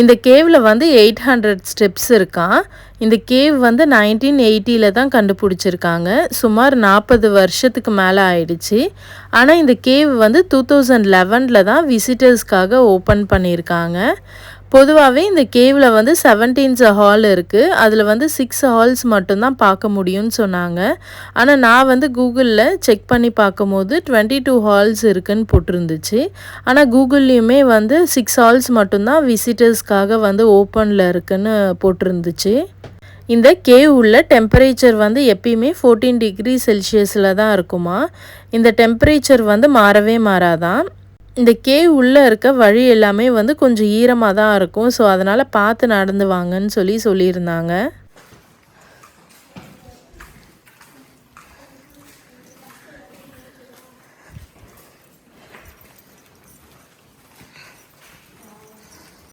இந்த கேவில் வந்து eight hundred steps இருக்கான் இந்த கேவ் வந்து நைன்டீன் எயிட்டியில் தான் கண்டுபிடிச்சிருக்காங்க. சுமார் நாற்பது வருஷத்துக்கு மேலே ஆயிடுச்சு. ஆனால் இந்த கேவ் வந்து டூ தௌசண்ட் லெவனில் தான் விசிட்டர்ஸ்க்காக ஓப்பன் பண்ணியிருக்காங்க. பொதுவாகவே இந்த கேவில் வந்து செவன்டீன்ஸ் ஹால் இருக்குது அதில் வந்து சிக்ஸ் ஹால்ஸ் மட்டும்தான் பார்க்க முடியும்னு சொன்னாங்க. ஆனால் நான் வந்து கூகுளில் செக் பண்ணி பார்க்கும்போது டுவெண்ட்டி டூ ஹால்ஸ் இருக்குன்னு போட்டிருந்துச்சு. ஆனால் கூகுள்லேயுமே வந்து சிக்ஸ் ஹால்ஸ் மட்டும்தான் விசிட்டர்ஸ்க்காக வந்து ஓப்பனில் இருக்குன்னு போட்டிருந்துச்சு. இந்த கேவ் உள்ள டெம்பரேச்சர் வந்து எப்பயுமே ஃபோர்டீன் டிகிரி செல்சியஸில் தான் இருக்குமா? இந்த டெம்பரேச்சர் வந்து மாறவே மாறாதான். இந்த கேவ் உள்ளே இருக்க வழி எல்லாமே வந்து கொஞ்சம் ஈரமாக தான் இருக்கும். ஸோ அதனால் பார்த்து நடந்து வாங்கன்னு சொல்லி சொல்லியிருந்தாங்க.